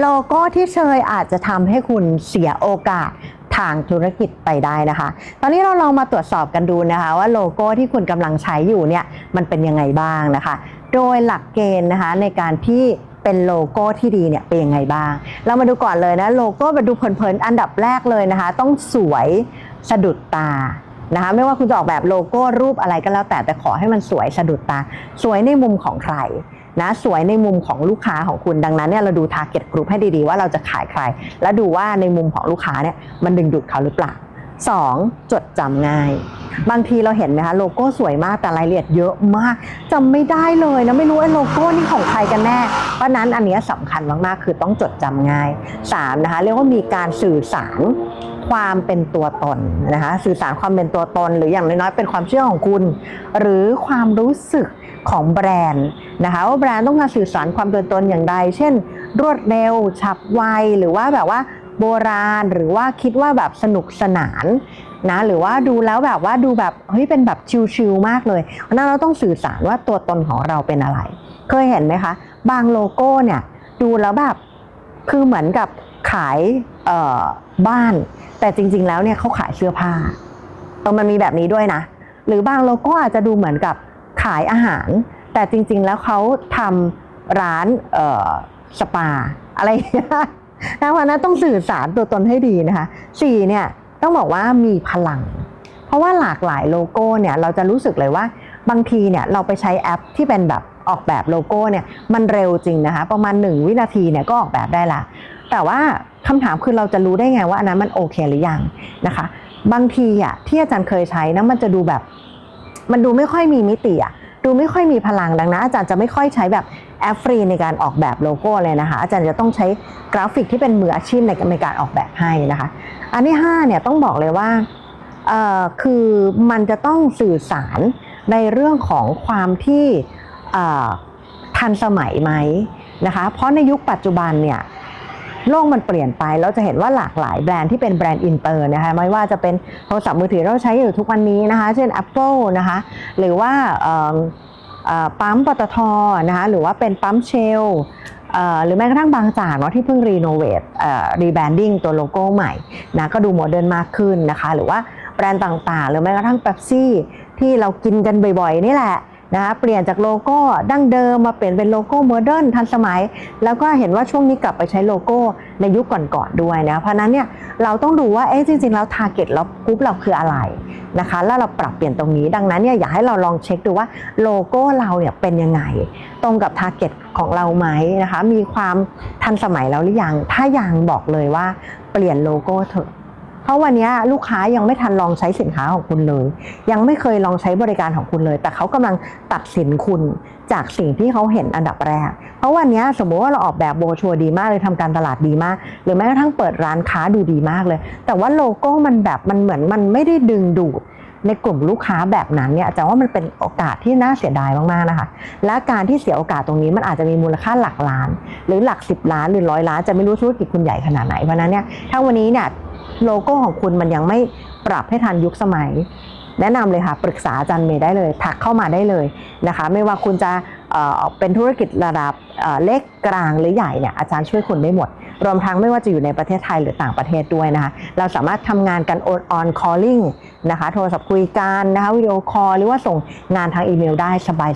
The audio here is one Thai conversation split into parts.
โลโก้ที่เชยอาจจะทำให้คุณเสียโอกาสทางธุรกิจไปได้นะคะ ตอนนี้เราลองมาตรวจสอบกันดูนะคะ ว่าโลโก้ที่คุณกำลังใช้อยู่เนี่ยมันเป็นยังไงบ้างนะคะ โดยหลักเกณฑ์นะคะในการที่เป็นโลโก้ที่ดีเนี่ยเป็นยังไงบ้าง เรามาดูก่อนเลยนะโลโก้มาดูเพลินๆอันดับแรกเลยนะคะ ต้องสวยสะดุดตานะคะไม่ว่าคุณจะออกแบบโลโก้รูปอะไรก็แล้วแต่แต่ขอให้มันสวยสะดุดตา สวยในมุมของใคร นะสวยในมุมของลูกค้าของคุณดังนั้นเนี่ยเราดู target group ให้ดีๆ ว่าเราจะขายใคร และดูว่าในมุมของลูกค้าเนี่ยมันดึงดูดเขาหรือเปล่า 2. จดจำง่าย บางทีเราเห็นไหมคะโลโก้สวยมากแต่รายละเอียดเยอะมากจำไม่ได้เลยนะไม่รู้ไอ้โลโก้นี่ของใครกันแน่ เพราะนั้นอันเนี้ยสำคัญมากๆคือต้องจดจำง่าย 3. นะคะเรียกว่ามีการสื่อสารความเป็นตัวตนนะคะสื่อสารความเป็นตัวตน หรืออย่างน้อยๆเป็นความเชื่อของคุณ หรือความรู้สึกของแบรนด์นะคะว่าแบรนด์ต้องการสื่อสารความเป็นตัวตนอย่างใด เช่น รวดเร็วฉับไวหรือว่าแบบว่า โบราณ หรือว่าคิดว่าแบบสนุกสนานนะหรือว่าดูแล้วแบบว่าดูแบบเฮ้ยเป็นแบบชิลๆมากเลยเพราะนั้นเราต้องสื่อสารว่าตัวตนของเราเป็นอะไร เคยเห็นไหมคะ บางโลโก้เนี่ยดูแล้วแบบคือเหมือนกับขายเอ่อบ้าน แต่จริง ๆ แล้วเนี่ยเขาขายเสื้อผ้าเออมันมีแบบนี้ด้วยนะ หรือบางโลโก้อาจจะดูเหมือนกับขายอาหาร แต่จริง ๆ แล้วเขาทำร้านเอ่อสปาอะไรเงี้ย นะเพราะฉะนั้นต้องสื่อสารตัวตนให้ดีนะคะสี่เนี่ยต้องบอกว่ามีพลัง เพราะว่าหลากหลายโลโก้เนี่ยเราจะรู้สึกเลยว่าบางทีเนี่ยเราไปใช้แอปที่เป็นแบบออกแบบโลโก้เนี่ยมันเร็วจริงนะคะ ประมาณ 1 วินาทีเนี่ยก็ออกแบบได้ละ แต่ว่าคำถามคือเราจะรู้ได้ไงว่าอันนั้นมันโอเคหรือยังนะคะ บางทีอะที่อาจารย์เคยใช้นะมันจะดูแบบ มันดูไม่ค่อยมีมิติอะดูไม่ค่อยมีพลังดังนั้นอาจารย์จะไม่ค่อยใช้แบบ แอฟรีในการออกแบบโลโก้เลยนะคะ อาจารย์จะต้องใช้กราฟิกที่เป็นมืออาชีพในในการออกแบบให้นะคะ อันที่5เนี่ยต้องบอกเลยว่าคือมันจะต้องสื่อสารในเรื่องของความที่ทันสมัยไหมนะคะ เพราะในยุคปัจจุบันเนี่ยโลกมันเปลี่ยนไป เราจะเห็นว่าหลากหลายแบรนด์ที่เป็นแบรนด์อินเตอร์นะคะ ไม่ว่าจะเป็นโทรศัพท์มือถือเราใช้อยู่ทุกวันนี้นะคะ เช่น Apple นะคะ หรือว่า ปั๊มปตทนะคะหรือว่าเป็นปั๊มเชลหรือแม้กระทั่งบางจากเนาะที่เพิ่งรีโนเวทรีแบรนดิ้งตัวโลโก้ใหม่นะก็ดูโมเดิร์นมากขึ้นนะคะ หรือว่าแบรนด์ต่างๆ หรือแม้กระทั่งเ e ปซี่ที่เรากินกันบ่อยๆ นี่แหละ นะคะเปลี่ยนจากโลโก้ดั้งเดิมมาเปลี่ยนเป็นโลโก้โมเดิร์นทันสมัย แล้วก็เห็นว่าช่วงนี้กลับไปใช้โลโก้ในยุคก่อนๆด้วยนะเพราะนั้นเนี่ยเราต้องดูว่าเอ๊ะจริง ๆ แล้วทาร์เก็ตเรากรุ๊ปเราคืออะไรนะคะแล้วเราปรับเปลี่ยนตรงนี้ดังนั้นเนี่ยอยากให้เราลองเช็คดูว่าโลโก้เราเนี่ยเป็นยังไง ตรงกับทาร์เก็ตของเราไหมนะคะมีความทันสมัยแล้วหรือยังถ้ายังบอกเลยว่าเปลี่ยนโลโก้เถอะ เพราะวันนี้ลูกค้ายังไม่ทันลองใช้สินค้าของคุณเลย ยังไม่เคยลองใช้บริการของคุณเลย แต่เขากำลังตัดสินคุณจากสิ่งที่เขาเห็นอันดับแรก เพราะวันนี้สมมติว่าเราออกแบบโบชัวร์ดีมากเลยทำการตลาดดีมาก หรือแม้กระทั่งเปิดร้านค้าดูดีมากเลย แต่ว่าโลโก้มันแบบมันเหมือนมันไม่ได้ดึงดูดในกลุ่มลูกค้าแบบนั้นเนี่ยอาจารย์ว่ามันเป็นโอกาสที่น่าเสียดายมากๆนะคะ และการที่เสียโอกาสตรงนี้มันอาจจะมีมูลค่าหลักล้าน หรือหลัก 10 ล้านหรือร้อยล้านจะไม่รู้ธุรกิจคุณใหญ่ขนาดไหนเพราะฉะนั้นเนี่ยถ้าวันนี้เนี่ย โลโก้ของคุณมันยังไม่ปรับให้ทันยุคสมัย แนะนำเลยค่ะ ปรึกษาอาจารย์เมย์ได้เลยทักเข้ามาได้เลยนะคะ ไม่ว่าคุณจะเอ่อเป็นธุรกิจระดับเอ่อเล็กกลางหรือใหญ่เนี่ยอาจารย์ช่วยคุณได้หมด รวมทั้งไม่ว่าจะอยู่ในประเทศไทยหรือต่างประเทศด้วยนะคะ เราสามารถทำงานกัน on on calling นะคะ โทรศัพท์คุยกันนะคะวิดีโอคอลหรือว่าส่งงานทางอีเมลได้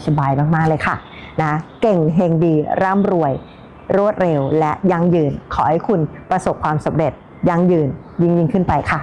สบายๆมากๆเลยค่ะนะเก่งเฮงดีร่ำรวย รวดเร็วและยั่งยืนขอให้คุณประสบความสำเร็จ ยั่งยืนยิ่งยิ่งขึ้นไปค่ะ